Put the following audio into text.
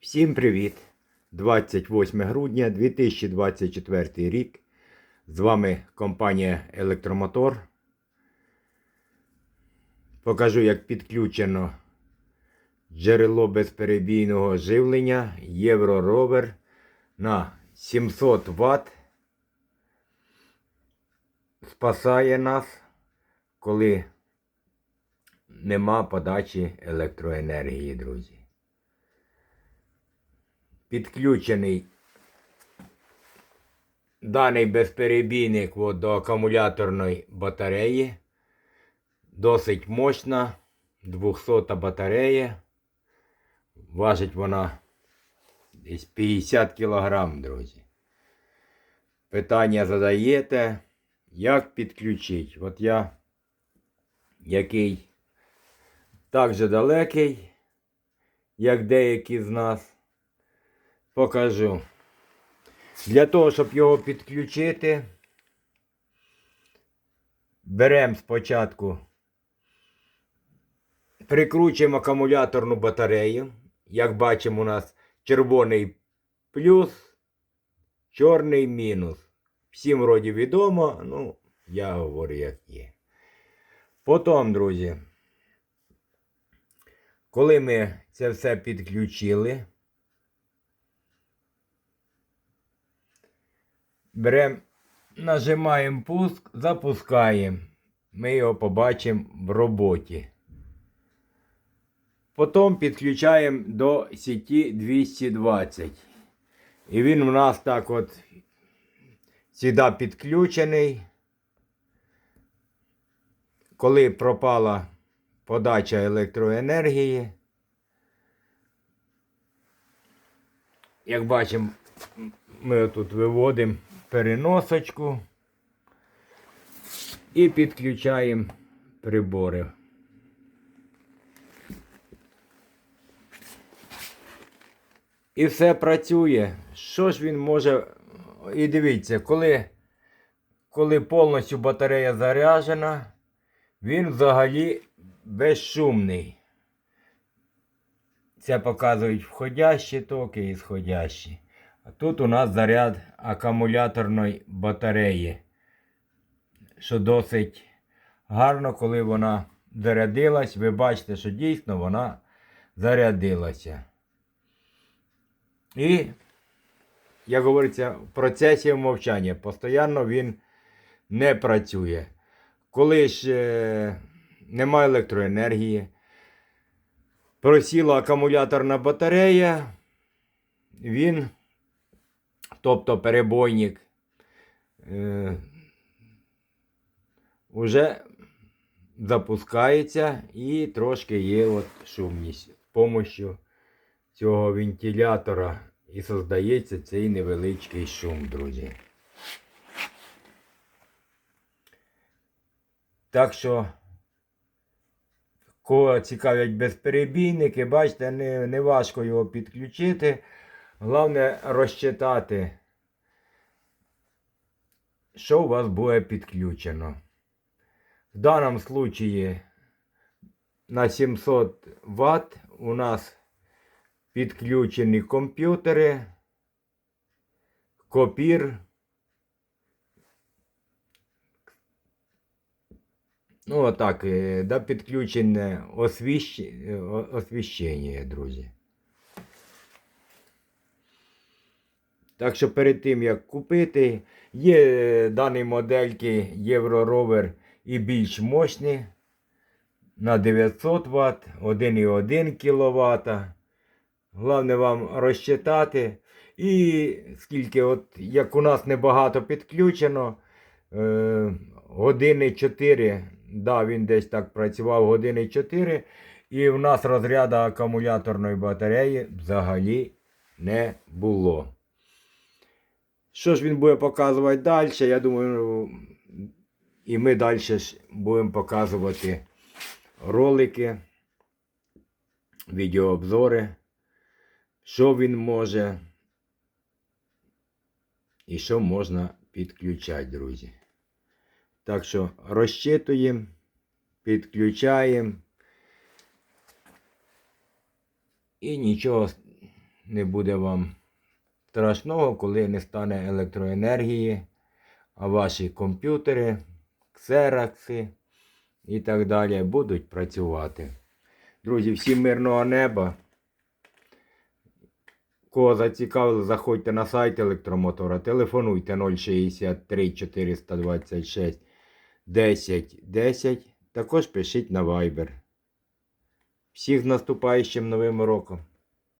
Всім привіт! 28 грудня 2024 рік. З вами компанія Електромотор. Покажу, як підключено джерело безперебійного живлення Євроровер на 700 Вт. Спасає нас, коли нема подачі електроенергії, друзі підключений даний безперебійник от, до акумуляторної батареї. Досить мощна 200 батарея. Важить вона десь 50 кг, друзі. Питання задаєте, як підключити? От я, який так же далекий, як деякі з нас покажу. Для того, щоб його підключити, беремо спочатку, прикручуємо акумуляторну батарею. Як бачимо, у нас червоний плюс, чорний мінус. Всім вроді відомо, ну, я говорю, як є. Потім, друзі, коли ми це все підключили, беремо, нажимаємо пуск, запускаємо. Ми його побачимо в роботі. Потім підключаємо до сіті 220. І він у нас так от сюди підключений. Коли пропала подача електроенергії, як бачимо, ми тут виводимо переносочку і підключаємо прибори. І все працює. Що ж він може. І дивіться, коли, коли повністю батарея заряджена, він взагалі безшумний. Це показують входящі токи і сходящі. Тут у нас заряд акумуляторної батареї, що досить гарно, коли вона зарядилась. Ви бачите, що дійсно вона зарядилася. І, як говориться, в процесі мовчання постійно він не працює. Коли ж е, немає електроенергії, просіла акумуляторна батарея, він тобто перебойник, е, вже запускається і трошки є от шумність з допомогою цього вентилятора і создається цей невеличкий шум, друзі. Так що, кого цікавлять безперебійники, бачите, не, не важко його підключити. Головне розчитати, що у вас буде підключено. В даному случаї на 700 Вт у нас підключені комп'ютери, копір. Ну, отак, е, да, підключене освіщ... освіщення, друзі. Так що перед тим як купити, є е, дані модельки Євроровер і більш мощні на 900 Вт, 1,1 кВт. Головне вам розчитати. І скільки, от, як у нас небагато підключено, е, години 4, да, він десь так працював години 4, і в нас розряду акумуляторної батареї взагалі не було. Що ж він буде показувати далі? Я думаю, і ми далі будемо показувати ролики, відеообзори, що він може і що можна підключати, друзі. Так що розчитуємо, підключаємо і нічого не буде вам страшного, коли не стане електроенергії, а ваші комп'ютери, ксерокси і так далі будуть працювати. Друзі, всім мирного неба. Кого зацікавило, заходьте на сайт електромотора, телефонуйте 063 426 10 10. Також пишіть на Viber. Всіх з наступаючим новим роком!